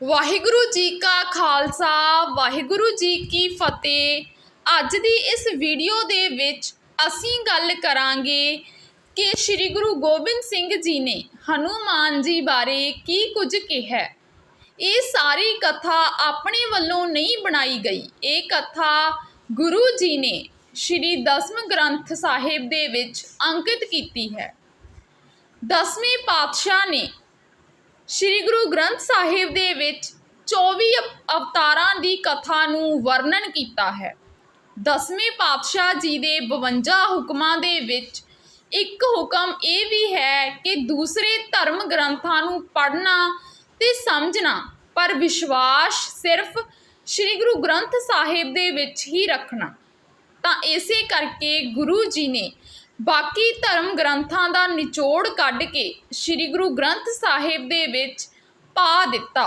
ਵਾਹਿਗੁਰੂ ਜੀ ਕਾ ਖਾਲਸਾ, ਵਾਹਿਗੁਰੂ ਜੀ ਕੀ ਫਤਿਹ। ਅੱਜ ਦੀ ਇਸ ਵੀਡੀਓ ਦੇ ਵਿੱਚ ਅਸੀਂ ਗੱਲ ਕਰਾਂਗੇ ਕਿ ਸ੍ਰੀ ਗੁਰੂ ਗੋਬਿੰਦ ਸਿੰਘ ਜੀ ਨੇ ਹਨੂਮਾਨ ਜੀ ਬਾਰੇ ਕੀ ਕੁਝ ਕਿਹਾ। ਇਹ ਸਾਰੀ ਕਥਾ ਆਪਣੇ ਵੱਲੋਂ ਨਹੀਂ ਬਣਾਈ ਗਈ। ਇਹ ਕਥਾ ਗੁਰੂ ਜੀ ਨੇ ਸ੍ਰੀ ਦਸਮ ਗ੍ਰੰਥ ਸਾਹਿਬ ਦੇ ਵਿੱਚ ਅੰਕਿਤ ਕੀਤੀ ਹੈ। ਦਸਵੇਂ ਪਾਤਸ਼ਾਹ ਨੇ ਸ੍ਰੀ ਗੁਰੂ ਗ੍ਰੰਥ ਸਾਹਿਬ ਦੇ ਵਿੱਚ 24 ਅਵਤਾਰਾਂ ਦੀ ਕਥਾ ਨੂੰ ਵਰਣਨ ਕੀਤਾ ਹੈ। ਦਸਵੇਂ ਪਾਤਸ਼ਾਹ ਜੀ ਦੇ 52 ਹੁਕਮਾਂ ਦੇ ਵਿੱਚ ਇੱਕ ਹੁਕਮ ਇਹ ਵੀ ਹੈ ਕਿ ਦੂਸਰੇ ਧਰਮ ਗ੍ਰੰਥਾਂ ਨੂੰ ਪੜ੍ਹਨਾ ਤੇ ਸਮਝਣਾ, ਪਰ ਵਿਸ਼ਵਾਸ ਸਿਰਫ ਸ੍ਰੀ ਗੁਰੂ ਗ੍ਰੰਥ ਸਾਹਿਬ ਦੇ ਵਿੱਚ ਹੀ ਰੱਖਣਾ। ਤਾਂ ਇਸੇ ਕਰਕੇ ਗੁਰੂ ਜੀ ਨੇ ਬਾਕੀ ਧਰਮ ਗ੍ਰੰਥਾਂ ਦਾ ਨਿਚੋੜ ਕੱਢ ਕੇ ਸ੍ਰੀ ਗੁਰੂ ਗ੍ਰੰਥ ਸਾਹਿਬ ਦੇ ਵਿੱਚ ਪਾ ਦਿੱਤਾ।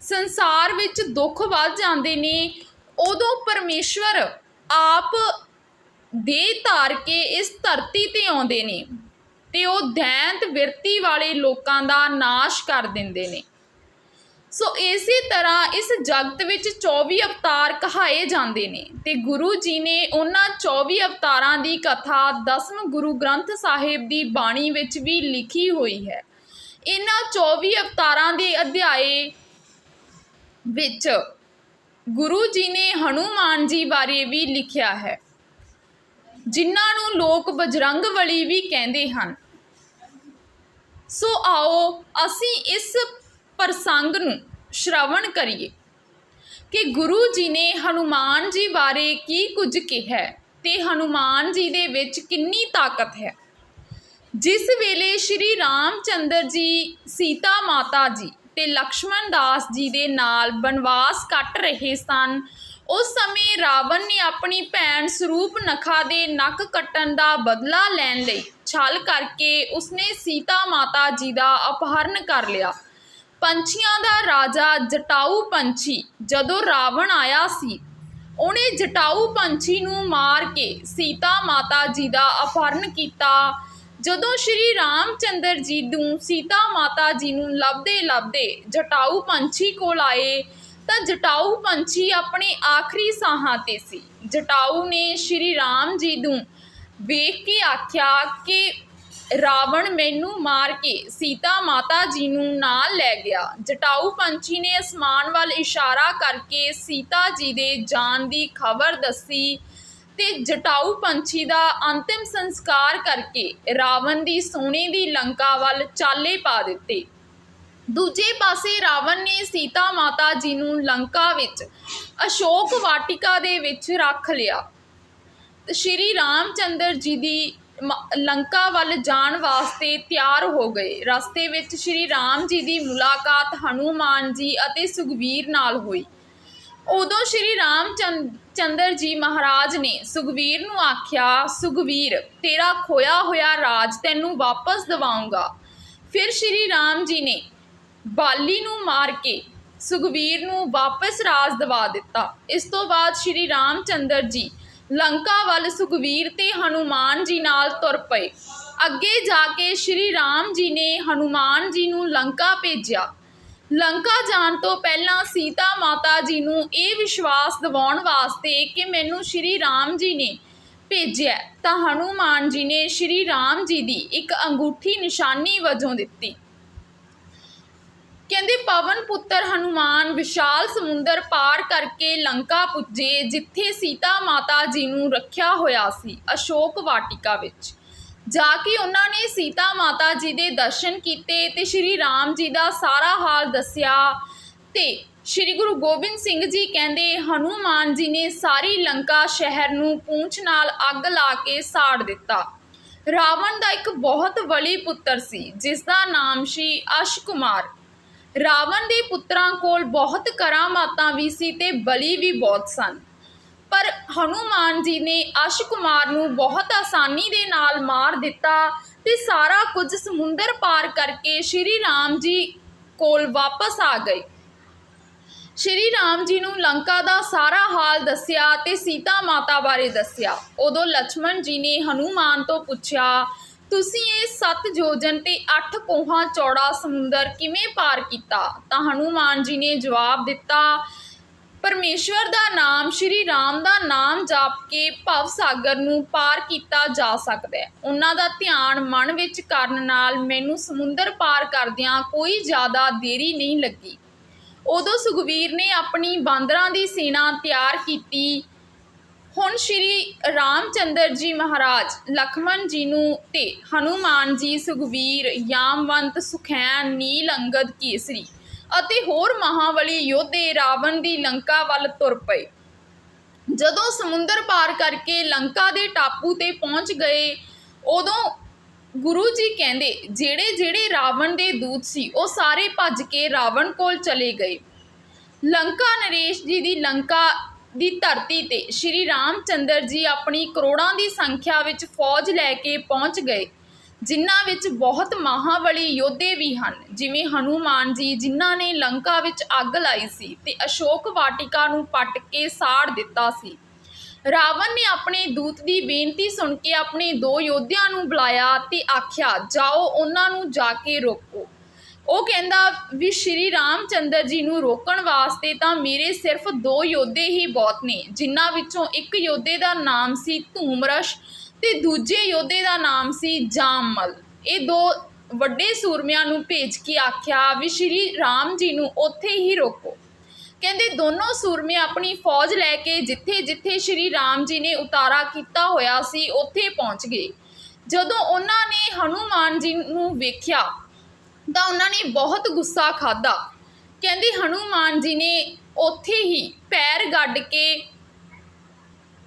ਸੰਸਾਰ ਵਿੱਚ ਦੁੱਖ ਵੱਧ ਜਾਂਦੇ ਨੇ, ਉਦੋਂ ਪਰਮੇਸ਼ਵਰ ਆਪ ਦੇ ਧਾਰ ਕੇ ਇਸ ਧਰਤੀ ਤੇ ਆਉਂਦੇ ਨੇ ਤੇ ਉਹ ਦੈਂਤ ਵਿਰਤੀ ਵਾਲੇ ਲੋਕਾਂ ਦਾ ਨਾਸ਼ ਕਰ ਦਿੰਦੇ ਨੇ। ਸੋ ਇਸੇ ਤਰ੍ਹਾਂ ਇਸ ਜਗਤ ਵਿੱਚ 24 ਅਵਤਾਰ ਕਹਾਏ ਜਾਂਦੇ ਨੇ ਤੇ ਗੁਰੂ ਜੀ ਨੇ ਉਹਨਾਂ 24 ਅਵਤਾਰਾਂ ਦੀ ਕਥਾ ਦਸਮ ਗੁਰੂ ਗ੍ਰੰਥ ਸਾਹਿਬ ਦੀ ਬਾਣੀ ਵਿੱਚ ਵੀ ਲਿਖੀ ਹੋਈ ਹੈ। ਇਹਨਾਂ 24 ਅਵਤਾਰਾਂ ਦੇ ਅਧਿਆਏ ਵਿੱਚ ਗੁਰੂ ਜੀ ਨੇ ਹਨੂਮਾਨ ਜੀ ਬਾਰੇ ਵੀ ਲਿਖਿਆ ਹੈ, ਜਿਨ੍ਹਾਂ ਨੂੰ ਲੋਕ ਬਜਰੰਗ ਬਜਰੰਗਬਲੀ ਵੀ ਕਹਿੰਦੇ ਹਨ। ਸੋ ਆਓ ਅਸੀਂ ਇਸ ਪ੍ਰਸੰਗ ਨੂੰ ਸ਼ਰਵਣ ਕਰੀਏ। ਕਿ ਗੁਰੂ ਜੀ ਨੇ ਹਨੂਮਾਨ ਜੀ ਬਾਰੇ ਕੀ ਕੁਝ ਕਿਹਾ ਤੇ ਹਨੂਮਾਨ ਜੀ ਦੇ ਵਿੱਚ ਕਿੰਨੀ ਤਾਕਤ ਹੈ। ਜਿਸ ਵੇਲੇ ਸ਼੍ਰੀ ਰਾਮ ਚੰਦਰ ਜੀ, ਸੀਤਾ ਮਾਤਾ ਜੀ ਤੇ ਲਕਸ਼ਮਣ ਦਾਸ ਜੀ ਦੇ ਨਾਲ ਬਨਵਾਸ ਕੱਟ ਰਹੇ ਸਨ, ਉਸ ਸਮੇਂ ਰਾਵਣ ਨੇ ਆਪਣੀ ਭੈਣ ਸਰੂਪ ਨਖਾ ਦੇ ਨੱਕ ਕੱਟਣ ਦਾ ਬਦਲਾ ਲੈਣ ਲਈ ਛਲ ਕਰਕੇ ਉਸਨੇ ਸੀਤਾ ਮਾਤਾ ਜੀ ਦਾ ਅਪਹਰਨ ਕਰ ਲਿਆ। ਪੰਛੀਆਂ ਦਾ ਰਾਜਾ ਜਟਾਊ ਪੰਛੀ ਜਦੋਂ ਰਾਵਣ ਆਇਆ ਸੀ, ਉਹਨੇ ਜਟਾਊ ਪੰਛੀ ਨੂੰ ਮਾਰ ਕੇ ਸੀਤਾ ਮਾਤਾ ਜੀ ਦਾ ਅਪਹਰਨ ਕੀਤਾ। ਜਦੋਂ ਸ਼੍ਰੀ ਰਾਮਚੰਦਰ ਜੀ ਨੂੰ ਸੀਤਾ ਮਾਤਾ ਜੀ ਨੂੰ ਲੱਭਦੇ ਲੱਭਦੇ ਜਟਾਊ ਪੰਛੀ ਕੋਲ ਆਏ, ਤਾਂ ਜਟਾਊ ਪੰਛੀ ਆਪਣੇ ਆਖਰੀ ਸਾਹਾਂ ਤੇ ਸੀ। ਜਟਾਊ ਨੇ ਸ਼੍ਰੀ ਰਾਮ ਜੀ ਨੂੰ ਵੇਖ ਕੇ ਆਖਿਆ ਕਿ ਰਾਵਣ ਮੈਨੂੰ ਮਾਰ ਕੇ ਸੀਤਾ ਮਾਤਾ ਜੀ ਨੂੰ ਨਾਲ ਲੈ ਗਿਆ। ਜਟਾਊ ਪੰਛੀ ਨੇ ਅਸਮਾਨ ਵੱਲ ਇਸ਼ਾਰਾ ਕਰਕੇ ਸੀਤਾ ਜੀ ਦੇ ਜਾਣ ਦੀ ਖਬਰ ਦੱਸੀ ਤੇ ਜਟਾਊ ਪੰਛੀ ਦਾ ਅੰਤਿਮ ਸੰਸਕਾਰ ਕਰਕੇ ਰਾਵਣ ਦੀ ਸੋਨੇ ਦੀ ਲੰਕਾ ਵੱਲ ਚਾਲੇ ਪਾ ਦਿੱਤੇ। ਦੂਜੇ ਪਾਸੇ ਰਾਵਣ ਨੇ ਸੀਤਾ ਮਾਤਾ ਜੀ ਨੂੰ ਲੰਕਾ ਵਿੱਚ ਅਸ਼ੋਕ ਵਾਟਿਕਾ ਦੇ ਵਿੱਚ ਰੱਖ ਲਿਆ। ਤੇ ਸ਼੍ਰੀ ਰਾਮਚੰਦਰ ਜੀ ਦੀ ਲੰਕਾ ਵੱਲ ਜਾਣ ਵਾਸਤੇ ਤਿਆਰ ਹੋ ਗਏ। ਰਸਤੇ ਵਿੱਚ ਸ਼੍ਰੀ ਰਾਮ ਜੀ ਦੀ ਮੁਲਾਕਾਤ ਹਨੂਮਾਨ ਜੀ ਅਤੇ ਸੁਗਵੀਰ ਨਾਲ ਹੋਈ। ਉਦੋਂ ਸ਼੍ਰੀ ਰਾਮ ਚੰਦਰ ਜੀ ਮਹਾਰਾਜ ਨੇ ਸੁਗਵੀਰ ਨੂੰ ਆਖਿਆ ਸੁਗਵੀਰ ਤੇਰਾ ਖੋਇਆ ਹੋਇਆ ਰਾਜ ਤੈਨੂੰ ਵਾਪਸ ਦਿਵਾਉਂਗਾ। ਫਿਰ ਸ਼੍ਰੀ ਰਾਮ ਜੀ ਨੇ ਬਾਲੀ ਨੂੰ ਮਾਰ ਕੇ ਸੁਗਵੀਰ ਨੂੰ ਵਾਪਸ ਰਾਜ ਦਿਵਾ ਦਿੱਤਾ। ਇਸ ਤੋਂ ਬਾਅਦ ਸ਼੍ਰੀ ਰਾਮ ਚੰਦਰ ਜੀ ਲੰਕਾ ਵੱਲ ਸੁਗਵੀਰ ਤੇ ਹਨੂਮਾਨ ਜੀ ਨਾਲ ਤੁਰ ਪਏ। ਅੱਗੇ ਜਾ ਕੇ ਸ਼੍ਰੀ ਰਾਮ ਜੀ ਨੇ ਹਨੂਮਾਨ ਜੀ ਨੂੰ ਲੰਕਾ ਭੇਜਿਆ। ਲੰਕਾ ਜਾਣ ਤੋਂ ਪਹਿਲਾਂ ਸੀਤਾ ਮਾਤਾ ਜੀ ਨੂੰ ਇਹ ਵਿਸ਼ਵਾਸ ਦਿਵਾਉਣ ਵਾਸਤੇ ਕਿ ਮੈਨੂੰ ਸ਼੍ਰੀ ਰਾਮ ਜੀ ਨੇ ਭੇਜਿਆ ਤਾਂ ਹਨੂਮਾਨ ਜੀ ਨੇ ਸ਼੍ਰੀ ਰਾਮ ਜੀ ਦੀ ਇੱਕ ਅੰਗੂਠੀ ਨਿਸ਼ਾਨੀ ਵਜੋਂ ਦਿੱਤੀ। ਕਹਿੰਦੇ, ਪਵਨ ਪੁੱਤਰ ਹਨੂਮਾਨ ਵਿਸ਼ਾਲ ਸਮੁੰਦਰ ਪਾਰ ਕਰਕੇ ਲੰਕਾ ਪੁੱਜੇ, ਜਿੱਥੇ ਸੀਤਾ ਮਾਤਾ ਜੀ ਨੂੰ ਰੱਖਿਆ ਹੋਇਆ ਸੀ ਅਸ਼ੋਕ ਵਾਟਿਕਾ ਵਿੱਚ। ਜਾ ਕੇ ਉਹਨਾਂ ਨੇ ਸੀਤਾ ਮਾਤਾ ਜੀ ਦੇ ਦਰਸ਼ਨ ਕੀਤੇ ਤੇ ਸ਼੍ਰੀ ਰਾਮ ਜੀ ਦਾ ਸਾਰਾ ਹਾਲ ਦੱਸਿਆ ਤੇ ਸ਼੍ਰੀ ਗੁਰੂ ਗੋਬਿੰਦ ਸਿੰਘ ਜੀ ਕਹਿੰਦੇ, ਹਨੂਮਾਨ ਜੀ ਨੇ ਸਾਰੀ ਲੰਕਾ ਸ਼ਹਿਰ ਨੂੰ ਪੂੰਛ ਨਾਲ ਅੱਗ ਲਾ ਕੇ ਸਾੜ ਦਿੱਤਾ। ਰਾਵਣ ਦਾ ਇੱਕ ਬਹੁਤ ਬਲੀ ਪੁੱਤਰ ਸੀ ਜਿਸ ਦਾ ਨਾਮ ਸੀ ਅਸ਼ ਕੁਮਾਰ ਰਾਵਣ ਦੇ ਪੁੱਤਰਾਂ ਕੋਲ ਬਹੁਤ ਕਰਾਮਾਤਾਂ ਵੀ ਸੀ ਤੇ ਬਲੀ ਵੀ ਬਹੁਤ ਸਨ। ਪਰ ਹਨੂਮਾਨ ਜੀ ਨੇ ਅਸ਼ ਕੁਮਾਰ ਨੂੰ ਬਹੁਤ ਆਸਾਨੀ ਦੇ ਨਾਲ ਮਾਰ ਦਿੱਤਾ ਤੇ ਸਾਰਾ ਕੁਝ ਸਮੁੰਦਰ ਪਾਰ ਕਰਕੇ ਸ਼੍ਰੀ ਰਾਮ ਜੀ ਕੋਲ ਵਾਪਸ ਆ ਗਏ। ਸ਼੍ਰੀ ਰਾਮ ਜੀ ਨੂੰ ਲੰਕਾ ਦਾ ਸਾਰਾ ਹਾਲ ਦੱਸਿਆ ਤੇ ਸੀਤਾ ਮਾਤਾ ਬਾਰੇ ਦੱਸਿਆ। ਉਦੋਂ ਲక్ష్మణ ਜੀ ਨੇ ਹਨੂਮਾਨ ਤੋਂ ਪੁੱਛਿਆ ਤੁਸੀਂ ਇਹ 7 ਯੋਜਨ ਤੇ 8 ਕੋਹਾਂ ਚੌੜਾ ਸਮੁੰਦਰ ਕਿਵੇਂ ਪਾਰ ਕੀਤਾ? ਤਾਂ ਹਨੂਮਾਨ ਜੀ ਨੇ ਜਵਾਬ ਦਿੱਤਾ, ਪਰਮੇਸ਼ਵਰ ਦਾ ਨਾਮ, ਸ਼੍ਰੀ ਰਾਮ ਦਾ ਨਾਮ ਜਾਪ ਕੇ ਭਵ ਸਾਗਰ ਨੂੰ ਪਾਰ ਕੀਤਾ ਜਾ ਸਕਦਾ ਹੈ। ਉਹਨਾਂ ਦਾ ਧਿਆਨ ਮਨ ਵਿੱਚ ਕਰਨ ਨਾਲ ਮੈਨੂੰ ਸਮੁੰਦਰ ਪਾਰ ਕਰਦਿਆਂ ਕੋਈ ਜ਼ਿਆਦਾ ਦੇਰੀ ਨਹੀਂ ਲੱਗੀ। ਉਦੋਂ ਸੁਖਵੀਰ ਨੇ ਆਪਣੀ ਬਾਂਦਰਾਂ ਦੀ ਸੈਨਾ ਤਿਆਰ ਕੀਤੀ। ਹੁਣ ਸ਼੍ਰੀ ਰਾਮਚੰਦਰ ਜੀ ਮਹਾਰਾਜ ਲਖਮਨ ਜੀ ਨੂੰ ਤੇ ਹਨੂਮਾਨ ਜੀ ਸੁਖਵੀਰ ਯਾਮਵੰਤ ਸੁਖੈਨ ਨੀਲ ਅੰਗਦ, ਕੇਸਰੀ ਅਤੇ ਹੋਰ ਮਹਾਬਲੀ ਯੋਧੇ ਰਾਵਣ ਦੀ ਲੰਕਾ ਵੱਲ ਤੁਰ ਪਏ। ਜਦੋਂ ਸਮੁੰਦਰ ਪਾਰ ਕਰਕੇ ਲੰਕਾ ਦੇ ਟਾਪੂ ਤੇ ਪਹੁੰਚ ਗਏ, ਉਦੋਂ ਗੁਰੂ ਜੀ ਕਹਿੰਦੇ ਜਿਹੜੇ ਜਿਹੜੇ ਰਾਵਣ ਦੇ ਦੂਤ ਸੀ, ਉਹ ਸਾਰੇ ਭੱਜ ਕੇ ਰਾਵਣ ਕੋਲ ਚਲੇ ਗਏ। ਲੰਕਾ ਨਰੇਸ਼ ਜੀ ਦੀ ਲੰਕਾ ਦੀ ਧਰਤੀ ਤੇ ਸ਼੍ਰੀ ਰਾਮ ਚੰਦਰ ਜੀ ਆਪਣੀ ਕਰੋੜਾਂ ਦੀ ਸੰਖਿਆ ਵਿੱਚ ਫੌਜ ਲੈ ਕੇ ਪਹੁੰਚ ਗਏ, ਜਿਨ੍ਹਾਂ ਵਿੱਚ ਬਹੁਤ ਮਹਾਬਲੀ ਯੋਧੇ ਵੀ ਹਨ, ਜਿਵੇਂ ਹਨੂਮਾਨ ਜੀ ਜਿਨ੍ਹਾਂ ਨੇ ਲੰਕਾ ਵਿੱਚ ਅੱਗ ਲਾਈ ਸੀ ਤੇ ਅਸ਼ੋਕ ਵਾਟਿਕਾ ਨੂੰ ਪੱਟ ਕੇ ਸਾੜ ਦਿੱਤਾ ਸੀ। ਰਾਵਣ ਨੇ ਆਪਣੇ ਦੂਤ ਦੀ ਬੇਨਤੀ ਸੁਣ ਕੇ ਆਪਣੇ ਦੋ ਯੋਧਿਆਂ ਨੂੰ ਬੁਲਾਇਆ ਤੇ ਆਖਿਆ, ਜਾਓ, ਉਹਨਾਂ ਨੂੰ ਜਾ ਕੇ ਰੋਕੋ। ਉਹ ਕਹਿੰਦਾ ਵੀ ਸ਼੍ਰੀ ਰਾਮ ਚੰਦਰ ਜੀ ਨੂੰ ਰੋਕਣ ਵਾਸਤੇ ਤਾਂ ਮੇਰੇ ਸਿਰਫ ਦੋ ਯੋਧੇ ਹੀ ਬਹੁਤ ਨੇ, ਜਿਨ੍ਹਾਂ ਵਿੱਚੋਂ ਇੱਕ ਯੋਧੇ ਦਾ ਨਾਮ ਸੀ ਧੂਮਰਸ਼ ਤੇ ਦੂਜੇ ਯੋਧੇ ਦਾ ਨਾਮ ਸੀ ਜਾਮਲ ਇਹ ਦੋ ਵੱਡੇ ਸੂਰਮਿਆਂ ਨੂੰ ਭੇਜ ਕੇ ਆਖਿਆ ਵੀ ਸ਼੍ਰੀ ਰਾਮ ਜੀ ਨੂੰ ਉੱਥੇ ਹੀ ਰੋਕੋ। ਕਹਿੰਦੇ ਦੋਨੋਂ ਸੂਰਮੇ ਆਪਣੀ ਫੌਜ ਲੈ ਕੇ ਜਿੱਥੇ ਜਿੱਥੇ ਸ਼੍ਰੀ ਰਾਮ ਜੀ ਨੇ ਉਤਾਰਾ ਕੀਤਾ ਹੋਇਆ ਸੀ, ਉੱਥੇ ਪਹੁੰਚ ਗਏ। ਜਦੋਂ ਉਹਨਾਂ ਨੇ ਹਨੂਮਾਨ ਜੀ ਨੂੰ ਵੇਖਿਆ ਤਾਂ ਉਹਨਾਂ ਨੇ ਬਹੁਤ ਗੁੱਸਾ ਖਾਦਾ ਕਹਿੰਦੇ, ਹਨੂਮਾਨ ਜੀ ਨੇ ਉੱਥੇ ਹੀ ਪੈਰ ਗੱਡ ਕੇ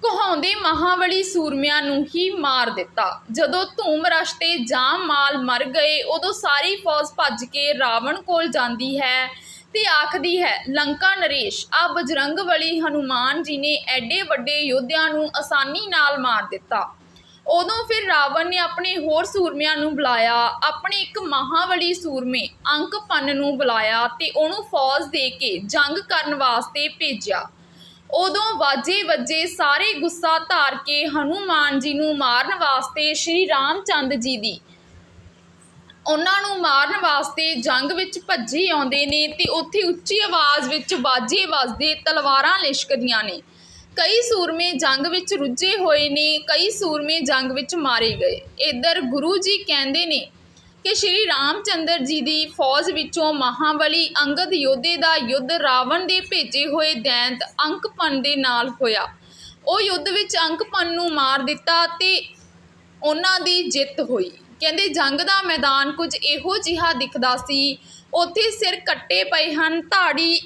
ਕਹਾਉਂਦੇ ਮਹਾਬਲੀ ਸੂਰਮਿਆਂ ਨੂੰ ਹੀ ਮਾਰ ਦਿੱਤਾ। ਜਦੋਂ ਧੂਮਰਸ਼ ਤੇ ਜਾਮ ਮਾਲ ਮਰ ਗਏ, ਉਦੋਂ ਸਾਰੀ ਫੌਜ ਭੱਜ ਕੇ ਰਾਵਣ ਕੋਲ ਜਾਂਦੀ ਹੈ ਤੇ ਆਖਦੀ ਹੈ, ਲੰਕਾ ਨਰੇਸ਼ ਆ ਬਜਰੰਗਬਲੀ ਹਨੂਮਾਨ ਜੀ ਨੇ ਐਡੇ ਵੱਡੇ ਯੋਧਿਆਂ ਨੂੰ ਆਸਾਨੀ ਨਾਲ ਮਾਰ ਦਿੱਤਾ। ਉਦੋਂ ਫਿਰ ਰਾਵਣ ਨੇ ਆਪਣੇ ਹੋਰ ਸੂਰਮਿਆਂ ਨੂੰ ਬੁਲਾਇਆ, ਆਪਣੇ ਇੱਕ ਮਹਾਬਲੀ ਸੂਰਮੇ ਅੰਕਪਨ ਨੂੰ ਬੁਲਾਇਆ ਤੇ ਉਹਨੂੰ ਫੌਜ ਦੇ ਕੇ ਜੰਗ ਕਰਨ ਵਾਸਤੇ ਭੇਜਿਆ। ਉਦੋਂ ਵਾਜੇ ਵੱਜੇ ਸਾਰੇ ਗੁੱਸਾ ਧਾਰ ਕੇ ਹਨੂਮਾਨ ਜੀ ਨੂੰ ਮਾਰਨ ਵਾਸਤੇ ਸ਼੍ਰੀ ਰਾਮਚੰਦ ਜੀ ਦੀ ਉਹਨਾਂ ਨੂੰ ਮਾਰਨ ਵਾਸਤੇ ਜੰਗ ਵਿੱਚ ਭੱਜੀ ਆਉਂਦੇ ਨੇ ਤੇ ਉੱਥੇ ਉੱਚੀ ਆਵਾਜ਼ ਵਿੱਚ ਬਾਜੇ ਵੱਜਦੇ ਤਲਵਾਰਾਂ ਲਿਸ਼ਕਦੀਆਂ ਨੇ। ਕਈ ਸੂਰਮੇ ਜੰਗ ਵਿੱਚ ਰੁੱਝੇ ਹੋਏ ਨੇ, ਕਈ ਸੂਰਮੇ ਜੰਗ ਵਿੱਚ ਮਾਰੇ ਗਏ। ਇੱਧਰ ਗੁਰੂ ਜੀ ਕਹਿੰਦੇ ਨੇ ਕਿ ਸ਼੍ਰੀ ਰਾਮਚੰਦਰ ਜੀ ਦੀ ਫੌਜ ਵਿੱਚੋਂ ਮਹਾਬਲੀ ਅੰਗਦ ਯੋਧੇ ਦਾ ਯੁੱਧ ਰਾਵਣ ਦੇ ਭੇਜੇ ਹੋਏ ਦੈਂਤ ਅੰਕਪਨ ਦੇ ਨਾਲ ਹੋਇਆ। ਉਹ ਯੁੱਧ ਵਿੱਚ ਅੰਕਪਨ ਨੂੰ ਮਾਰ ਦਿੱਤਾ ਤੇ ਉਹਨਾਂ ਦੀ ਜਿੱਤ ਹੋਈ। ਕਹਿੰਦੇ, ਜੰਗ ਦਾ ਮੈਦਾਨ ਕੁਝ ਇਹੋ ਜਿਹਾ ਦਿਖਦਾ ਸੀ। ਉੱਥੇ ਸਿਰ ਕੱਟੇ ਪਏ ਹਨ, ਧਾੜੀ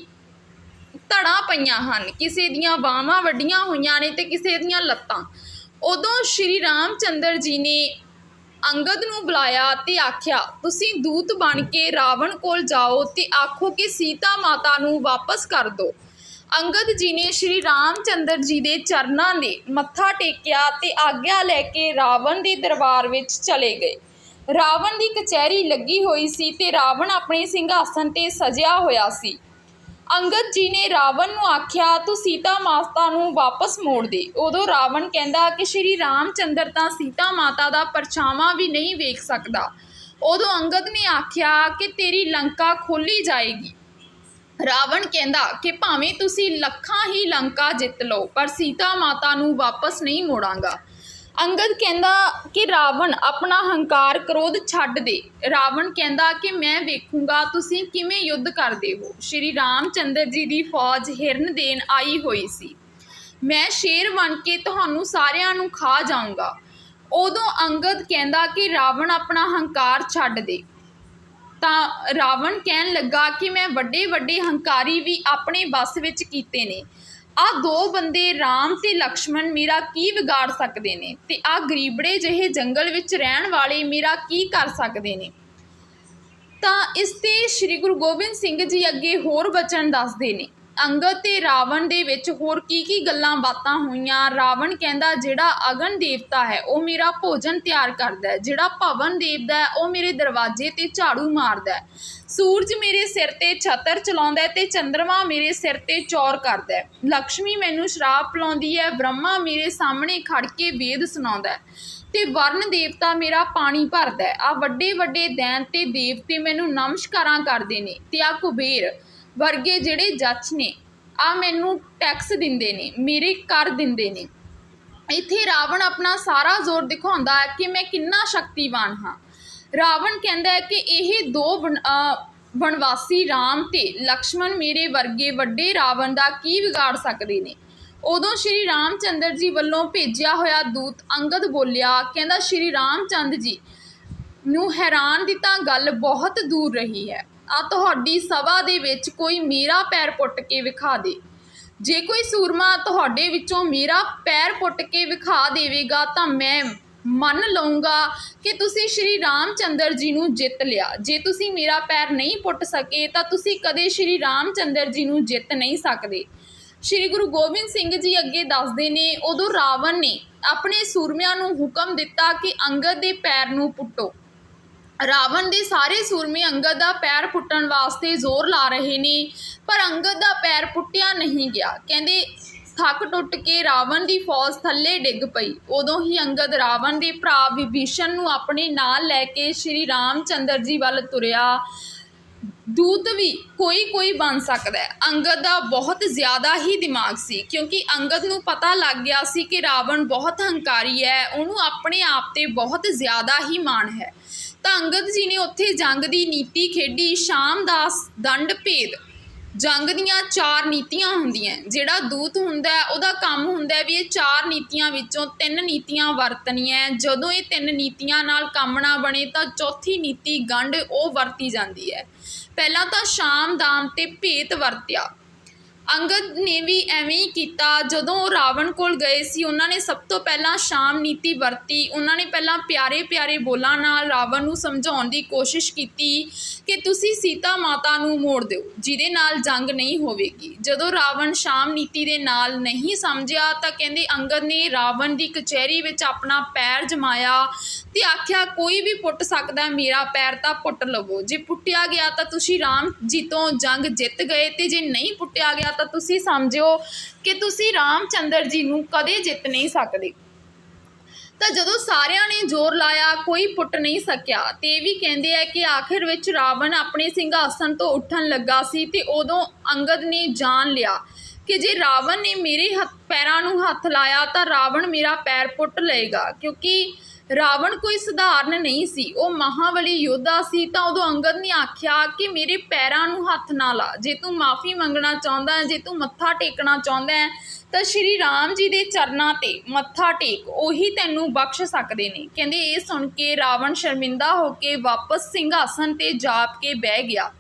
ਧੜਾਂ ਪਈਆਂ ਹਨ। ਕਿਸੇ ਦੀਆਂ ਬਾਹਾਂ ਵੱਡੀਆਂ ਹੋਈਆਂ ਨੇ ਤੇ ਕਿਸੇ ਦੀਆਂ ਲੱਤਾਂ। ਉਦੋਂ ਸ਼੍ਰੀ ਰਾਮਚੰਦਰ ਜੀ ਨੇ ਅੰਗਦ ਨੂੰ ਬੁਲਾਇਆ ਤੇ ਆਖਿਆ, ਤੁਸੀਂ ਦੂਤ ਬਣ ਕੇ ਰਾਵਣ ਕੋਲ ਜਾਓ ਤੇ ਆਖੋ ਕਿ ਸੀਤਾ ਮਾਤਾ ਨੂੰ ਵਾਪਸ ਕਰ ਦਿਓ। ਅੰਗਦ ਜੀ ਨੇ ਸ਼੍ਰੀ ਰਾਮਚੰਦਰ ਜੀ ਦੇ ਚਰਨਾਂ ਦੇ ਮੱਥਾ ਟੇਕਿਆ ਤੇ ਆਗਿਆ ਲੈ ਕੇ ਰਾਵਣ ਦੇ ਦਰਬਾਰ ਵਿੱਚ ਚਲੇ ਗਏ। ਰਾਵਣ ਦੀ ਕਚਹਿਰੀ ਲੱਗੀ ਹੋਈ ਸੀ ਤੇ ਰਾਵਣ ਆਪਣੇ ਸਿੰਘਾਸਨ ਤੇ ਸਜਿਆ ਹੋਇਆ ਸੀ। ਅੰਗਦ ਜੀ ਨੇ ਰਾਵਣ ਨੂੰ ਆਖਿਆ, ਤੂੰ ਸੀਤਾ ਮਾਤਾ ਨੂੰ ਵਾਪਸ ਮੋੜ ਦੇ। ਉਦੋਂ ਰਾਵਣ ਕਹਿੰਦਾ ਕਿ ਸ਼੍ਰੀ ਰਾਮਚੰਦਰ ਤਾਂ ਸੀਤਾ ਮਾਤਾ ਦਾ ਪਰਛਾਵਾਂ ਵੀ ਨਹੀਂ ਵੇਖ ਸਕਦਾ। ਉਦੋਂ ਅੰਗਦ ਨੇ ਆਖਿਆ ਕਿ ਤੇਰੀ ਲੰਕਾ ਖੋਲੀ ਜਾਏਗੀ। ਰਾਵਣ ਕਹਿੰਦਾ ਕਿ ਭਾਵੇਂ ਤੁਸੀਂ ਲੱਖਾਂ ਹੀ ਲੰਕਾ ਜਿੱਤ ਲਓ, ਪਰ ਸੀਤਾ ਮਾਤਾ ਨੂੰ ਵਾਪਸ ਨਹੀਂ ਮੋੜਾਂਗਾ। ਅੰਗਦ ਕਹਿੰਦਾ ਕਿ ਰਾਵਣ ਆਪਣਾ ਹੰਕਾਰ ਕ੍ਰੋਧ ਛੱਡ ਦੇ। ਰਾਵਣ ਕਹਿੰਦਾ ਕਿ ਮੈਂ ਵੇਖੂੰਗਾ, ਤੁਸੀਂ ਕਿਵੇਂ ਯੁੱਧ ਕਰਦੇ ਹੋ? ਸ਼੍ਰੀ ਰਾਮ ਚੰਦਰ ਜੀ ਦੀ ਫੌਜ ਹਿਰਨ ਦੇਣ ਆਈ ਹੋਈ ਸੀ। ਮੈਂ ਸ਼ੇਰ ਬਣ ਕੇ ਤੁਹਾਨੂੰ ਸਾਰਿਆਂ ਨੂੰ ਖਾ ਜਾਊਂਗਾ। ਉਦੋਂ ਅੰਗਦ ਕਹਿੰਦਾ ਕਿ ਰਾਵਣ ਆਪਣਾ ਹੰਕਾਰ ਛੱਡ ਦੇ। ਤਾਂ ਰਾਵਣ ਕਹਿਣ ਲੱਗਾ ਕਿ ਮੈਂ ਵੱਡੇ ਵੱਡੇ ਹੰਕਾਰੀ ਵੀ ਆਪਣੇ ਬਸ ਵਿੱਚ ਕੀਤੇ ਨੇ। ਆ ਦੋ ਬੰਦੇ ਰਾਮ ਤੇ ਲਕਸ਼ਮਣ ਮੇਰਾ ਕੀ ਵਿਗਾੜ ਸਕਦੇ ਨੇ? ਤੇ ਆ ਗਰੀਬੜੇ ਜਿਹੇ ਜੰਗਲ ਵਿੱਚ ਰਹਿਣ ਵਾਲੇ ਮੇਰਾ ਕੀ ਕਰ ਸਕਦੇ ਨੇ? ਤਾਂ ਇਸ ਤੇ ਸ੍ਰੀ ਗੁਰੂ ਗੋਬਿੰਦ ਸਿੰਘ ਜੀ ਅੱਗੇ ਹੋਰ ਬਚਨ ਦੱਸਦੇ ਨੇ। ਅੰਗਦ ਤੇ ਰਾਵਣ ਦੇ ਵਿੱਚ ਹੋਰ ਕੀ ਕੀ ਗੱਲਾਂ ਬਾਤਾਂ ਹੋਈਆਂ? ਰਾਵਣ ਕਹਿੰਦਾ, ਜਿਹੜਾ ਅਗਨ ਦੇਵਤਾ ਹੈ, ਉਹ ਮੇਰਾ ਭੋਜਨ ਤਿਆਰ ਕਰਦਾ ਹੈ। ਜਿਹੜਾ ਭਵਨ ਦੇਵਦਾ ਹੈ, ਉਹ ਮੇਰੇ ਦਰਵਾਜ਼ੇ ਤੇ ਝਾੜੂ ਮਾਰਦਾ ਹੈ। ਸੂਰਜ ਮੇਰੇ ਸਿਰ ਤੇ ਛਤਰ ਚਲਾਉਂਦਾ ਤੇ ਚੰਦਰਮਾ ਮੇਰੇ ਸਿਰ ਤੇ ਚੌਰ ਕਰਦਾ ਹੈ। ਲక్ష్ਮੀ ਮੈਨੂੰ ਸ਼ਰਾਬ ਪਿਲਾਉਂਦੀ ਹੈ, ਬ੍ਰਹਮਾ ਮੇਰੇ ਸਾਹਮਣੇ ਖੜ ਕੇ ਵੇਦ ਸੁਣਾਉਂਦਾ ਹੈ ਤੇ ਵਰਣ ਦੇਵਤਾ ਮੇਰਾ ਪਾਣੀ ਭਰਦਾ ਹੈ। ਆ ਵੱਡੇ ਵੱਡੇ ਦੈਨ ਤੇ ਦੇਵਤੇ ਮੈਨੂੰ ਨਮਸਕਾਰਾਂ ਕਰਦੇ ਨੇ ਤੇ ਆ ਕੁਬੇਰ ਵਰਗੇ ਜਿਹੜੇ ਜੱਜ ਨੇ, ਆ ਮੈਨੂੰ ਟੈਕਸ ਦਿੰਦੇ ਨੇ, ਮੇਰੇ ਕਰ ਦਿੰਦੇ ਨੇ। ਇੱਥੇ ਰਾਵਣ ਆਪਣਾ ਸਾਰਾ ਜ਼ੋਰ ਦਿਖਾਉਂਦਾ ਹੈ ਕਿ ਮੈਂ ਕਿੰਨਾ ਸ਼ਕਤੀਵਾਨ ਹਾਂ। ਰਾਵਣ ਕਹਿੰਦਾ ਹੈ ਕਿ ਇਹ ਦੋ ਵਣ- ਅਹ ਰਾਮ ਤੇ ਲਕਸ਼ਮਣ ਮੇਰੇ ਵਰਗੇ ਵੱਡੇ ਰਾਵਣ ਦਾ ਕੀ ਵਿਗਾੜ ਸਕਦੇ ਨੇ? ਉਦੋਂ ਸ਼੍ਰੀ ਰਾਮਚੰਦਰ ਜੀ ਵੱਲੋਂ ਭੇਜਿਆ ਹੋਇਆ ਦੂਤ ਅੰਗਦ ਬੋਲਿਆ, ਕਹਿੰਦਾ, ਸ਼੍ਰੀ ਰਾਮਚੰਦ ਜੀ, ਨੂੰ ਹੈਰਾਨ ਦੀ ਤਾਂ ਗੱਲ ਬਹੁਤ ਦੂਰ ਰਹੀ ਹੈ। ਆ ਤੁਹਾਡੀ ਸਭਾ ਦੇ ਵਿੱਚ ਕੋਈ ਮੇਰਾ ਪੈਰ ਪੁੱਟ ਕੇ ਵਿਖਾ ਦੇ। ਜੇ ਕੋਈ ਸੂਰਮਾ ਤੁਹਾਡੇ ਵਿੱਚੋਂ ਮੇਰਾ ਪੈਰ ਪੁੱਟ ਕੇ ਵਿਖਾ ਦੇਵੇਗਾ ਤਾਂ ਮੈਂ ਮੰਨ ਲਵਾਂਗਾ ਕਿ ਤੁਸੀਂ ਸ਼੍ਰੀ ਰਾਮਚੰਦਰ ਜੀ ਨੂੰ ਜਿੱਤ ਲਿਆ। ਜੇ ਤੁਸੀਂ ਮੇਰਾ ਪੈਰ ਨਹੀਂ ਪੁੱਟ ਸਕੇ ਤਾਂ ਤੁਸੀਂ ਕਦੇ ਸ਼੍ਰੀ ਰਾਮਚੰਦਰ ਜੀ ਨੂੰ ਜਿੱਤ ਨਹੀਂ ਸਕਦੇ। ਸ਼੍ਰੀ ਗੁਰੂ ਗੋਬਿੰਦ ਸਿੰਘ ਜੀ ਅੱਗੇ ਦੱਸਦੇ ਨੇ, ਉਦੋਂ ਰਾਵਣ ਨੇ ਆਪਣੇ ਸੂਰਮਿਆਂ ਨੂੰ ਹੁਕਮ ਦਿੱਤਾ ਕਿ ਅੰਗਦ ਦੇ ਪੈਰ ਨੂੰ ਪੁੱਟੋ। ਰਾਵਣ ਦੇ ਸਾਰੇ ਸੂਰਮੇ ਅੰਗਦ ਦਾ ਪੈਰ ਪੁੱਟਣ ਵਾਸਤੇ ਜ਼ੋਰ ਲਾ ਰਹੇ ਨੇ, ਪਰ ਅੰਗਦ ਦਾ ਪੈਰ ਪੁੱਟਿਆ ਨਹੀਂ ਗਿਆ। ਕਹਿੰਦੇ ਥੱਕ ਟੁੱਟ ਕੇ ਰਾਵਣ ਦੀ ਫੌਜ ਥੱਲੇ ਡਿੱਗ ਪਈ। ਉਦੋਂ ਹੀ ਅੰਗਦ ਰਾਵਣ ਦੇ ਭਰਾ ਵਿਭੀਸ਼ਣ ਨੂੰ ਆਪਣੇ ਨਾਲ ਲੈ ਕੇ ਸ਼੍ਰੀ ਰਾਮਚੰਦਰ ਜੀ ਵੱਲ ਤੁਰਿਆ। ਦੂਤ ਵੀ ਕੋਈ ਕੋਈ ਬਣ ਸਕਦਾ ਹੈ। ਅੰਗਦ ਦਾ ਬਹੁਤ ਜ਼ਿਆਦਾ ਹੀ ਦਿਮਾਗ ਸੀ, ਕਿਉਂਕਿ ਅੰਗਦ ਨੂੰ ਪਤਾ ਲੱਗ ਗਿਆ ਸੀ ਕਿ ਰਾਵਣ ਬਹੁਤ ਹੰਕਾਰੀ ਹੈ, ਉਹਨੂੰ ਆਪਣੇ ਆਪ ਤੇ ਬਹੁਤ ਜ਼ਿਆਦਾ ਹੀ ਮਾਣ ਹੈ। ਤਾਂ ਅੰਗਦ ਜੀ ਨੇ ਉੱਥੇ ਜੰਗ ਦੀ ਨੀਤੀ ਖੇਡੀ, ਸ਼ਾਮ ਦਾ ਦੰਡ ਭੇਦ। ਜੰਗ ਦੀਆਂ ਚਾਰ ਨੀਤੀਆਂ ਹੁੰਦੀਆਂ। ਜਿਹੜਾ ਦੂਤ ਹੁੰਦਾ ਉਹਦਾ ਕੰਮ ਹੁੰਦਾ ਵੀ ਇਹ ਚਾਰ ਨੀਤੀਆਂ ਵਿੱਚੋਂ ਤਿੰਨ ਨੀਤੀਆਂ ਵਰਤਣੀਆਂ ਜਦੋਂ ਇਹ ਤਿੰਨ ਨੀਤੀਆਂ ਨਾਲ ਕੰਮ ਨਾ ਬਣੇ, ਤਾਂ ਚੌਥੀ ਨੀਤੀ ਗੰਢ ਉਹ ਵਰਤੀ ਜਾਂਦੀ ਹੈ। ਪਹਿਲਾਂ ਤਾਂ ਸ਼ਾਮ, ਦਾਮ ਤੇ ਭੇਤ ਵਰਤਿਆ। ਅੰਗਦ ਨੇ ਵੀ ਐਵੇਂ ਹੀ ਕੀਤਾ। ਜਦੋਂ ਉਹ ਰਾਵਣ ਕੋਲ ਗਏ ਸੀ, ਉਹਨਾਂ ਨੇ ਸਭ ਤੋਂ ਪਹਿਲਾਂ ਸ਼ਾਮ ਨੀਤੀ ਵਰਤੀ। ਉਹਨਾਂ ਨੇ ਪਹਿਲਾਂ ਪਿਆਰੇ ਪਿਆਰੇ ਬੋਲਾਂ ਨਾਲ ਰਾਵਣ ਨੂੰ ਸਮਝਾਉਣ ਦੀ ਕੋਸ਼ਿਸ਼ ਕੀਤੀ ਕਿ ਤੁਸੀਂ ਸੀਤਾ ਮਾਤਾ ਨੂੰ ਮੋੜ ਦਿਓ, ਜਿਹਦੇ ਨਾਲ ਜੰਗ ਨਹੀਂ ਹੋਵੇਗੀ। ਜਦੋਂ ਰਾਵਣ ਸ਼ਾਮ ਨੀਤੀ ਦੇ ਨਾਲ ਨਹੀਂ ਸਮਝਿਆ, ਤਾਂ ਕਹਿੰਦੇ ਅੰਗਦ ਨੇ ਰਾਵਣ ਦੀ ਕਚਹਿਰੀ ਵਿੱਚ ਆਪਣਾ ਪੈਰ ਜਮਾਇਆ ਤੇ ਆਖਿਆ, ਕੋਈ ਵੀ ਪੁੱਟ ਸਕਦਾ ਮੇਰਾ ਪੈਰ ਤਾਂ ਪੁੱਟ ਲਵੋ। ਜੇ ਪੁੱਟਿਆ ਗਿਆ ਤਾਂ ਤੁਸੀਂ ਰਾਮ ਜੀ ਤੋਂ ਜੰਗ ਜਿੱਤ ਗਏ ਤੇ ਜੇ ਨਹੀਂ ਪੁੱਟਿਆ ਗਿਆ ਤਾਂ ਤੁਸੀਂ ਸਮਝਿਓ ਕਿ ਤੁਸੀਂ ਰਾਮਚੰਦਰ ਜੀ ਨੂੰ ਕਦੇ ਜਿੱਤ ਨਹੀਂ ਸਕਦੇ। ਤਾਂ ਜਦੋਂ ਸਾਰਿਆਂ ਨੇ ਜ਼ੋਰ ਲਾਇਆ, ਕੋਈ ਪੁੱਟ ਨਹੀਂ ਸਕਿਆ, ਤੇ ਵੀ ਕਹਿੰਦੇ ਆ ਕਿ ਆਖਿਰ ਵਿੱਚ ਰਾਵਣ ਆਪਣੇ ਸਿੰਘਾਸਨ ਤੋਂ ਉੱਠਣ ਲੱਗਾ ਸੀ ਤੇ ਉਦੋਂ ਅੰਗਦ ਨੇ ਜਾਣ ਲਿਆ ਕਿ ਜੇ ਰਾਵਣ ਨੇ ਮੇਰੇ ਹੱਥ ਪੈਰਾਂ ਨੂੰ ਹੱਥ ਲਾਇਆ ਤਾਂ ਰਾਵਣ ਮੇਰਾ ਪੈਰ ਪੁੱਟ ਲਏਗਾ, ਕਿਉਂਕਿ ਰਾਵਣ ਕੋਈ ਸਧਾਰਨ ਨਹੀਂ ਸੀ। ਉਹ ਮਹਾਬਲੀ ਯੋਧਾ ਸੀ ਤਾਂ ਉਦੋਂ ਅੰਗਦ ਨੇ ਆਖਿਆ ਕਿ ਮੇਰੇ ਪੈਰਾਂ ਨੂੰ ਹੱਥ ਨਾ ਲਾ। ਜੇ ਤੂੰ ਮਾਫੀ ਮੰਗਣਾ ਚਾਹੁੰਦਾ ਹੈ, ਜੇ ਤੂੰ ਮੱਥਾ ਟੇਕਣਾ ਚਾਹੁੰਦਾ ਹੈ, ਤਾਂ ਸ਼੍ਰੀ ਰਾਮ ਜੀ ਦੇ ਚਰਨਾਂ ਤੇ ਮੱਥਾ ਟੇਕ, ਉਹੀ ਤੈਨੂੰ ਬਖਸ਼ ਸਕਦੇ ਨੇ। ਕਹਿੰਦੇ ਇਹ ਸੁਣ ਕੇ ਰਾਵਣ ਸ਼ਰਮਿੰਦਾ ਹੋ ਕੇ ਵਾਪਸ ਸਿੰਘਾਸਨ ਤੇ ਜਾਪ ਕੇ ਬਹਿ ਗਿਆ।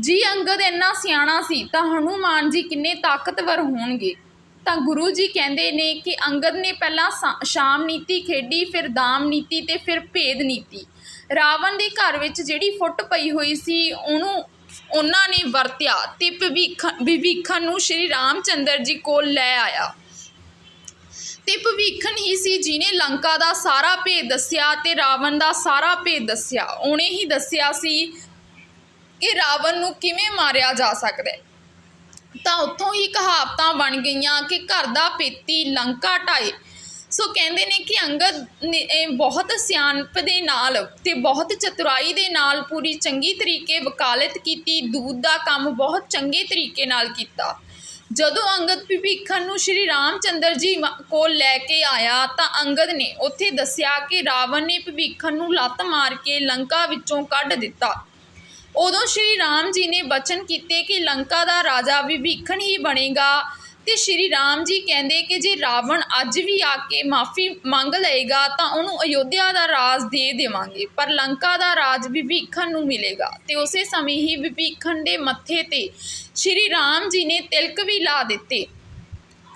ਜੀ ਅੰਗਦ ਇੰਨਾ ਸਿਆਣਾ ਸੀ ਤਾਂ ਹਨੂਮਾਨ ਜੀ ਕਿੰਨੇ ਤਾਕਤਵਰ ਹੋਣਗੇ। ਤਾਂ ਗੁਰੂ ਜੀ ਕਹਿੰਦੇ ਨੇ ਕਿ ਅੰਗਦ ਨੇ ਪਹਿਲਾਂ ਸਾ- ਸ਼ਾਮ ਨੀਤੀ ਖੇਡੀ, ਫਿਰ ਦਾਮ ਨੀਤੀ ਤੇ ਫਿਰ ਭੇਦ ਨੀਤੀ। ਰਾਵਣ ਦੇ ਘਰ ਵਿੱਚ ਜਿਹੜੀ ਫੁੱਟ ਪਈ ਹੋਈ ਸੀ, ਉਹਨੂੰ ਉਹਨਾਂ ਨੇ ਵਰਤਿਆ ਤੇ ਭਵਿੱਖਣ ਵਿਭੀਖਣ ਨੂੰ ਸ਼੍ਰੀ ਰਾਮਚੰਦਰ ਜੀ ਕੋਲ ਲੈ ਆਇਆ। ਤੇ ਭਵਿੱਖਣ ਹੀ ਸੀ ਜਿਨੇ ਲੰਕਾ ਦਾ ਸਾਰਾ ਭੇਦ ਦੱਸਿਆ ਤੇ ਰਾਵਣ ਦਾ ਸਾਰਾ ਭੇਦ ਦੱਸਿਆ। ਉਹਨੇ ਹੀ ਦੱਸਿਆ ਸੀ ਕਿ ਰਾਵਣ ਨੂੰ ਕਿਵੇਂ ਮਾਰਿਆ ਜਾ ਸਕਦਾ ਹੈ। ਤਾਂ ਉੱਥੋਂ ਹੀ ਕਹਾਵਤਾਂ ਬਣ ਗਈਆਂ ਕਿ ਘਰ ਦਾ ਪੇਤੀ ਲੰਕਾ ਢਾਏ। ਸੋ ਕਹਿੰਦੇ ਨੇ ਕਿ ਅੰਗਦ ਨੇ ਬਹੁਤ ਸਿਆਣਪ ਦੇ ਨਾਲ ਤੇ ਬਹੁਤ ਚਤੁਰਾਈ ਦੇ ਨਾਲ ਪੂਰੀ ਚੰਗੀ ਤਰੀਕੇ ਵਕਾਲਤ ਕੀਤੀ ਦੂਧ ਦਾ ਕੰਮ ਬਹੁਤ ਚੰਗੇ ਤਰੀਕੇ ਨਾਲ ਕੀਤਾ। ਜਦੋਂ ਅੰਗਦ ਭਿਭੀਖਣ ਨੂੰ ਸ਼੍ਰੀ ਰਾਮਚੰਦਰ ਜੀ ਮ- ਕੋਲ ਲੈ ਕੇ ਆਇਆ ਤਾਂ ਅੰਗਦ ਨੇ ਉੱਥੇ ਦੱਸਿਆ ਕਿ ਰਾਵਣ ਨੇ ਭਿਭੀਖਣ ਨੂੰ ਲੱਤ ਮਾਰ ਕੇ ਲੰਕਾ ਵਿੱਚੋਂ ਕੱਢ ਦਿੱਤਾ। ਉਦੋਂ ਸ਼੍ਰੀ ਰਾਮ ਜੀ ਨੇ ਬਚਨ ਕੀਤੇ ਕਿ ਲੰਕਾ ਦਾ ਰਾਜਾ ਵਿਭੀਖਣ ਹੀ ਬਣੇਗਾ। ਤੇ ਸ਼੍ਰੀ ਰਾਮ ਜੀ ਕਹਿੰਦੇ ਕਿ ਜੇ ਰਾਵਣ ਅੱਜ ਵੀ ਆ ਕੇ ਮਾਫੀ ਮੰਗ ਲਏਗਾ, ਤਾਂ ਉਹਨੂੰ ਅਯੋਧਿਆ ਦਾ ਰਾਜ ਦੇ ਦੇਵਾਂਗੇ। ਪਰ ਲੰਕਾ ਦਾ ਰਾਜ ਵਿਭੀਖਣ ਨੂੰ ਮਿਲੇਗਾ। ਤੇ ਉਸੇ ਸਮੇਂ ਹੀ ਵਿਭੀਖਣ ਦੇ ਮੱਥੇ ਤੇ ਸ਼੍ਰੀ ਰਾਮ ਜੀ ਨੇ ਤਿਲਕ ਵੀ ਲਾ ਦਿੱਤੇ।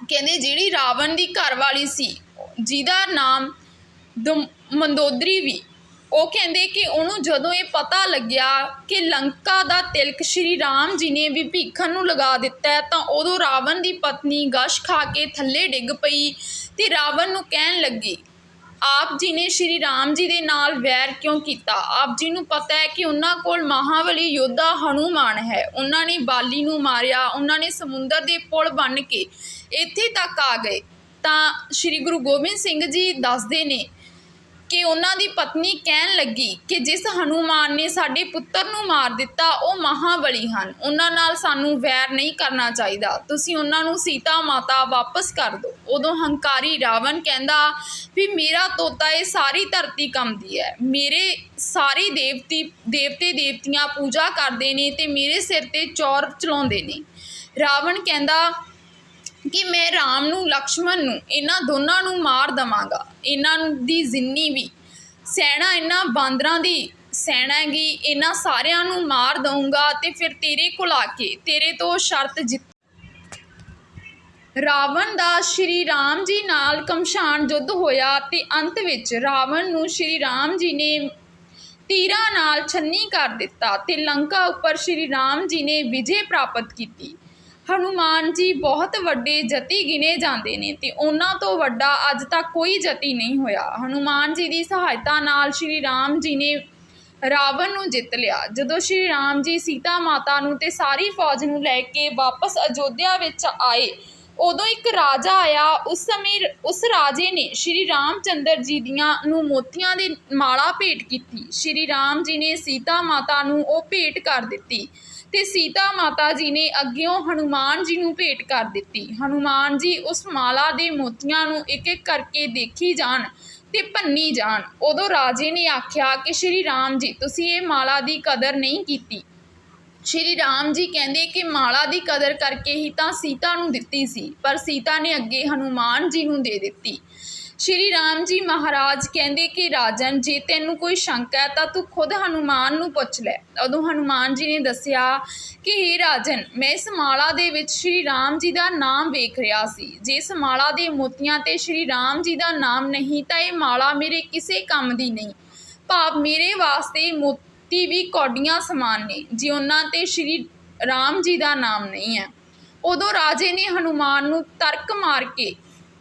ਕਹਿੰਦੇ ਜਿਹੜੀ ਰਾਵਣ ਦੀ ਘਰਵਾਲੀ ਸੀ, ਜਿਹਦਾ ਨਾਮ ਦਮ- ਮੰਦੋਦਰੀ ਵੀ ਉਹ ਕਹਿੰਦੇ ਕਿ ਉਹਨੂੰ ਜਦੋਂ ਇਹ ਪਤਾ ਲੱਗਿਆ ਕਿ ਲੰਕਾ ਦਾ ਤਿਲਕ ਸ਼੍ਰੀ ਰਾਮ ਜੀ ਨੇ ਵਿਭੀਖਣ ਨੂੰ ਲਗਾ ਦਿੱਤਾ ਤਾਂ ਉਦੋਂ ਰਾਵਣ ਦੀ ਪਤਨੀ ਗਸ਼ ਖਾ ਕੇ ਥੱਲੇ ਡਿੱਗ ਪਈ ਤੇ ਰਾਵਣ ਨੂੰ ਕਹਿਣ ਲੱਗੀ, ਆਪ ਜੀ ਨੇ ਸ਼੍ਰੀ ਰਾਮ ਜੀ ਦੇ ਨਾਲ ਵੈਰ ਕਿਉਂ ਕੀਤਾ? ਆਪ ਜੀ ਨੂੰ ਪਤਾ ਹੈ ਕਿ ਉਹਨਾਂ ਕੋਲ ਮਹਾਬਲੀ ਯੋਧਾ ਹਨੂਮਾਨ ਹੈ। ਉਹਨਾਂ ਨੇ ਬਾਲੀ ਨੂੰ ਮਾਰਿਆ, ਉਹਨਾਂ ਨੇ ਸਮੁੰਦਰ ਦੇ ਪੁਲ ਬਣ ਕੇ ਇੱਥੇ ਤੱਕ ਆ ਗਏ। ਤਾਂ ਸ਼੍ਰੀ ਗੁਰੂ ਗੋਬਿੰਦ ਸਿੰਘ ਜੀ ਦੱਸਦੇ ਨੇ ਕਿ ਉਹਨਾਂ ਦੀ ਪਤਨੀ ਕਹਿਣ ਲੱਗੀ ਕਿ ਜਿਸ ਹਨੂਮਾਨ ਨੇ ਸਾਡੇ ਪੁੱਤਰ ਨੂੰ ਮਾਰ ਦਿੱਤਾ, ਉਹ ਮਹਾਬਲੀ ਹਨ। ਉਹਨਾਂ ਨਾਲ ਸਾਨੂੰ ਵੈਰ ਨਹੀਂ ਕਰਨਾ ਚਾਹੀਦਾ। ਤੁਸੀਂ ਉਹਨਾਂ ਨੂੰ ਸੀਤਾ ਮਾਤਾ ਵਾਪਸ ਕਰ ਦਿਓ। ਉਦੋਂ ਹੰਕਾਰੀ ਰਾਵਣ ਕਹਿੰਦਾ, ਵੀ ਮੇਰਾ ਤੋਤਾ ਇਹ ਸਾਰੀ ਧਰਤੀ ਕੰਮਦੀ ਹੈ। ਮੇਰੇ ਸਾਰੇ ਦੇਵਤੀ, ਦੇਵਤੇ ਦੇਵਤੀਆਂ ਪੂਜਾ ਕਰਦੇ ਨੇ ਤੇ ਮੇਰੇ ਸਿਰ ਤੇ ਚੌਰ ਚਲਾਉਂਦੇ ਨੇ। ਰਾਵਣ ਕਹਿੰਦਾ ਕਿ ਮੈਂ ਰਾਮ ਨੂੰ, ਲਕਸ਼ਮਣ ਨੂੰ, ਇਹਨਾਂ ਦੋਨਾਂ ਨੂੰ ਮਾਰ ਦਵਾਂਗਾ। ਇਹਨਾਂ ਦੀ ਜਿੰਨੀ ਵੀ ਸੈਣਾ ਇਹਨਾਂ ਬਾਂਦਰਾਂ ਦੀ ਸੈਣਾਗੀ ਇਹਨਾਂ ਸਾਰਿਆਂ ਨੂੰ ਮਾਰ ਦਊਂਗਾ ਤੇ ਫਿਰ ਤੇਰੇ ਕੋਲ ਆ ਕੇ ਤੇਰੇ ਤੋਂ ਸ਼ਰਤ ਜਿੱਤ ਰਾਵਣ ਦਾ ਸ਼੍ਰੀ ਰਾਮ ਜੀ ਨਾਲ ਕਮਸ਼ਾਨ ਯੁੱਧ ਹੋਇਆ ਤੇ ਅੰਤ ਵਿੱਚ ਰਾਵਣ ਨੂੰ ਸ਼੍ਰੀ ਰਾਮ ਜੀ ਨੇ ਤੀਰਾਂ ਨਾਲ ਛੰਨੀ ਕਰ ਦਿੱਤਾ ਤੇ ਲੰਕਾ ਉੱਪਰ ਸ਼੍ਰੀ ਰਾਮ ਜੀ ਨੇ ਵਿਜੇ ਪ੍ਰਾਪਤ ਕੀਤੀ। ਹਨੂਮਾਨ ਜੀ ਬਹੁਤ ਵੱਡੇ ਜਤੀ ਗਿਣੇ ਜਾਂਦੇ ਨੇ ਤੇ ਉਹਨਾਂ ਤੋਂ ਵੱਡਾ ਅੱਜ ਤੱਕ ਕੋਈ ਜਤੀ ਨਹੀਂ ਹੋਇਆ। ਹਨੂਮਾਨ ਜੀ ਦੀ ਸਹਾਇਤਾ ਨਾਲ ਸ਼੍ਰੀ ਰਾਮ ਜੀ ਨੇ ਰਾਵਣ ਨੂੰ ਜਿੱਤ ਲਿਆ। ਜਦੋਂ ਸ਼੍ਰੀ ਰਾਮ ਜੀ ਸੀਤਾ ਮਾਤਾ ਨੂੰ ਤੇ ਸਾਰੀ ਫੌਜ ਨੂੰ ਲੈ ਕੇ ਵਾਪਸ ਅਯੋਧਿਆ ਵਿੱਚ ਆਏ, ਉਦੋਂ ਇੱਕ ਰਾਜਾ ਆਇਆ। ਉਸ ਸਮੇਂ ਉਸ ਰਾਜੇ ਨੇ ਸ਼੍ਰੀ ਰਾਮਚੰਦਰ ਜੀ ਦੀਆਂ ਨੂੰ ਮੋਤੀਆਂ ਦੀ ਮਾਲਾ ਭੇਟ ਕੀਤੀ। ਸ਼੍ਰੀ ਰਾਮ ਜੀ ਨੇ ਸੀਤਾ ਮਾਤਾ ਨੂੰ ਉਹ ਭੇਟ ਕਰ ਦਿੱਤੀ। ਤੇ ਸੀਤਾ ਮਾਤਾ ਜੀ ਨੇ ਅੱਗਿਓਂ ਹਨੂਮਾਨ ਜੀ ਨੂੰ ਭੇਟ ਕਰ ਦਿੱਤੀ। ਹਨੂਮਾਨ ਜੀ ਉਸ ਮਾਲਾ ਦੇ ਮੋਤੀਆਂ ਨੂੰ ਇੱਕ ਇੱਕ ਕਰਕੇ ਦੇਖੀ ਜਾਣ ਤੇ ਭੰਨੀ ਜਾਣ। ਉਦੋਂ ਰਾਜੇ ਨੇ ਆਖਿਆ ਕਿ, ਸ਼੍ਰੀ ਰਾਮ ਜੀ, ਤੁਸੀਂ ਇਹ ਮਾਲਾ ਦੀ ਕਦਰ ਨਹੀਂ ਕੀਤੀ। ਸ਼੍ਰੀ ਰਾਮ ਜੀ ਕਹਿੰਦੇ ਕਿ ਮਾਲਾ ਦੀ ਕਦਰ ਕਰਕੇ ਹੀ ਤਾਂ ਸੀਤਾ ਨੂੰ ਦਿੱਤੀ ਸੀ, ਪਰ ਸੀਤਾ ਨੇ ਅੱਗੇ ਹਨੂਮਾਨ ਜੀ ਨੂੰ ਦੇ ਦਿੱਤੀ। ਸ਼੍ਰੀ ਰਾਮ ਜੀ ਮਹਾਰਾਜ ਕਹਿੰਦੇ ਕਿ, ਰਾਜਨ, ਜੇ ਤੈਨੂੰ ਕੋਈ ਸ਼ੰਕਾ ਹੈ ਤਾਂ ਤੂੰ ਖੁਦ ਹਨੂਮਾਨ ਨੂੰ ਪੁੱਛ ਲੈ। ਉਦੋਂ ਹਨੂਮਾਨ ਜੀ ਨੇ ਦੱਸਿਆ ਕਿ हे ਰਾਜਨ, ਮੈਂ ਇਸ ਮਾਲਾ ਦੇ ਵਿੱਚ ਸ਼੍ਰੀ ਰਾਮ ਜੀ ਦਾ ਨਾਮ ਵੇਖ ਰਿਹਾ ਸੀ। ਜੇ ਇਸ ਮਾਲਾ ਦੇ ਮੋਤੀਆਂ ਤੇ ਸ਼੍ਰੀ ਰਾਮ ਜੀ ਦਾ ਨਾਮ ਨਹੀਂ, ਤਾਂ ਇਹ ਮਾਲਾ ਮੇਰੇ ਕਿਸੇ ਕੰਮ ਦੀ ਨਹੀਂ। ਭਾਵ ਮੇਰੇ ਵਾਸਤੇ ਮੋਤੀ ਵੀ ਕੌਡੀਆਂ ਸਮਾਨ ਨੇ, ਜੇ ਉਹਨਾਂ ਤੇ ਸ਼੍ਰੀ ਰਾਮ ਜੀ ਦਾ ਨਾਮ ਨਹੀਂ ਹੈ। ਉਦੋਂ ਰਾਜੇ ਨੇ ਹਨੂਮਾਨ ਨੂੰ ਤਰਕ ਮਾਰ ਕੇ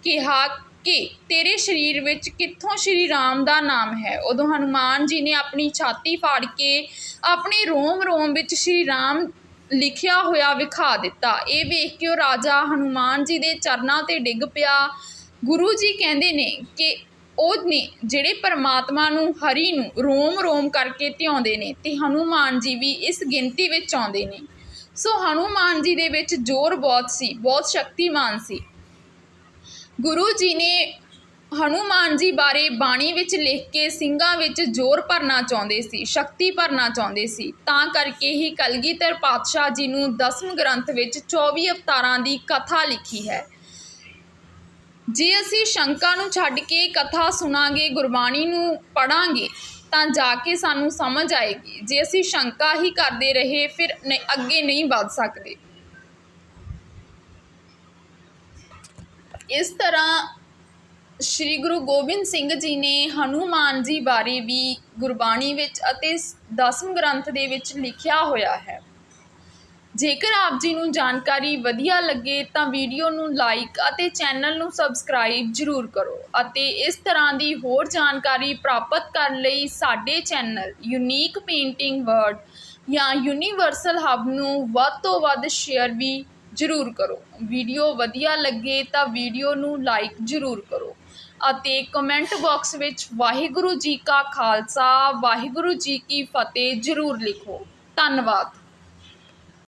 ਕਿਹਾ ਕਿ ਤੇਰੇ ਸਰੀਰ ਵਿੱਚ ਕਿੱਥੋਂ ਸ਼੍ਰੀ ਰਾਮ ਦਾ ਨਾਮ ਹੈ? ਉਦੋਂ ਹਨੂਮਾਨ ਜੀ ਨੇ ਆਪਣੀ ਛਾਤੀ ਫਾੜ ਕੇ ਆਪਣੇ ਰੋਮ ਰੋਮ ਵਿੱਚ ਸ਼੍ਰੀ ਰਾਮ ਲਿਖਿਆ ਹੋਇਆ ਵਿਖਾ ਦਿੱਤਾ। ਇਹ ਵੇਖ ਕੇ ਉਹ ਰਾਜਾ ਹਨੂਮਾਨ ਜੀ ਦੇ ਚਰਨਾਂ ਤੇ ਡਿੱਗ ਪਿਆ। ਗੁਰੂ ਜੀ ਕਹਿੰਦੇ ਨੇ ਕਿ ਉਹ ਨੇ ਜਿਹੜੇ ਪਰਮਾਤਮਾ ਨੂੰ, ਹਰੀ ਨੂੰ ਰੋਮ ਰੋਮ ਕਰਕੇ ਧਿਆਉਂਦੇ ਨੇ ਤੇ ਹਨੂਮਾਨ ਜੀ ਵੀ ਇਸ ਗਿਣਤੀ ਵਿੱਚ ਆਉਂਦੇ ਨੇ। ਸੋ ਹਨੂਮਾਨ ਜੀ ਦੇ ਵਿੱਚ ਜ਼ੋਰ ਬਹੁਤ ਸੀ, ਬਹੁਤ ਸ਼ਕਤੀਮਾਨ ਸੀ। ਗੁਰੂ ਜੀ ਨੇ ਹਨੂਮਾਨ ਜੀ ਬਾਰੇ ਬਾਣੀ ਵਿੱਚ ਲਿਖ ਕੇ ਸਿੰਘਾਂ ਵਿੱਚ ਜ਼ੋਰ ਭਰਨਾ ਚਾਹੁੰਦੇ ਸੀ, ਸ਼ਕਤੀ ਭਰਨਾ ਚਾਹੁੰਦੇ ਸੀ। ਤਾਂ ਕਰਕੇ ਹੀ ਕਲਗੀਧਰ ਪਾਤਸ਼ਾਹ ਜੀ ਨੂੰ ਦਸਮ ਗ੍ਰੰਥ ਵਿੱਚ 24 ਅਵਤਾਰਾਂ ਦੀ ਕਥਾ ਲਿਖੀ ਹੈ। ਜੇ ਅਸੀਂ ਸ਼ੰਕਾ ਨੂੰ ਛੱਡ ਕੇ ਕਥਾ ਸੁਣਾਂਗੇ, ਗੁਰਬਾਣੀ ਨੂੰ ਪੜਾਂਗੇ ਤਾਂ ਜਾ ਕੇ ਸਾਨੂੰ ਸਮਝ ਆਏਗੀ। ਜੇ ਅਸੀਂ ਸ਼ੰਕਾ ਹੀ ਕਰਦੇ ਰਹੇ, ਫਿਰ ਅੱਗੇ ਨਹੀਂ ਵੱਧ ਸਕਦੇ। ਇਸ ਤਰ੍ਹਾਂ ਸ਼੍ਰੀ ਗੁਰੂ ਗੋਬਿੰਦ ਸਿੰਘ ਜੀ ਨੇ ਹਨੂਮਾਨ ਜੀ ਬਾਰੇ ਵੀ ਗੁਰਬਾਣੀ ਵਿੱਚ ਅਤੇ ਦਸਮ ਗ੍ਰੰਥ ਦੇ ਵਿੱਚ ਲਿਖਿਆ ਹੋਇਆ ਹੈ। ਜੇਕਰ ਆਪ ਜੀ ਨੂੰ ਜਾਣਕਾਰੀ ਵਧੀਆ ਲੱਗੇ ਤਾਂ ਵੀਡੀਓ ਨੂੰ ਲਾਈਕ ਅਤੇ ਚੈਨਲ ਨੂੰ ਸਬਸਕ੍ਰਾਈਬ ਜ਼ਰੂਰ ਕਰੋ ਅਤੇ ਇਸ ਤਰ੍ਹਾਂ ਦੀ ਹੋਰ ਜਾਣਕਾਰੀ ਪ੍ਰਾਪਤ ਕਰਨ ਲਈ ਸਾਡੇ ਚੈਨਲ ਯੂਨੀਕ ਪੇਂਟਿੰਗ ਵਰਡ ਜਾਂ ਯੂਨੀਵਰਸਲ ਹੱਬ ਨੂੰ ਵੱਧ ਤੋਂ ਵੱਧ ਸ਼ੇਅਰ ਵੀ ਜ਼ਰੂਰ ਕਰੋ। ਵੀਡੀਓ ਵਧੀਆ ਲੱਗੇ ਤਾਂ ਵੀਡੀਓ ਨੂੰ ਲਾਈਕ ਜ਼ਰੂਰ ਕਰੋ ਅਤੇ ਕਮੈਂਟ ਬਾਕਸ ਵਿੱਚ ਵਾਹਿਗੁਰੂ ਜੀ ਕਾ ਖਾਲਸਾ, ਵਾਹਿਗੁਰੂ ਜੀ ਕੀ ਫਤਿਹ ਜ਼ਰੂਰ ਲਿਖੋ। ਧੰਨਵਾਦ।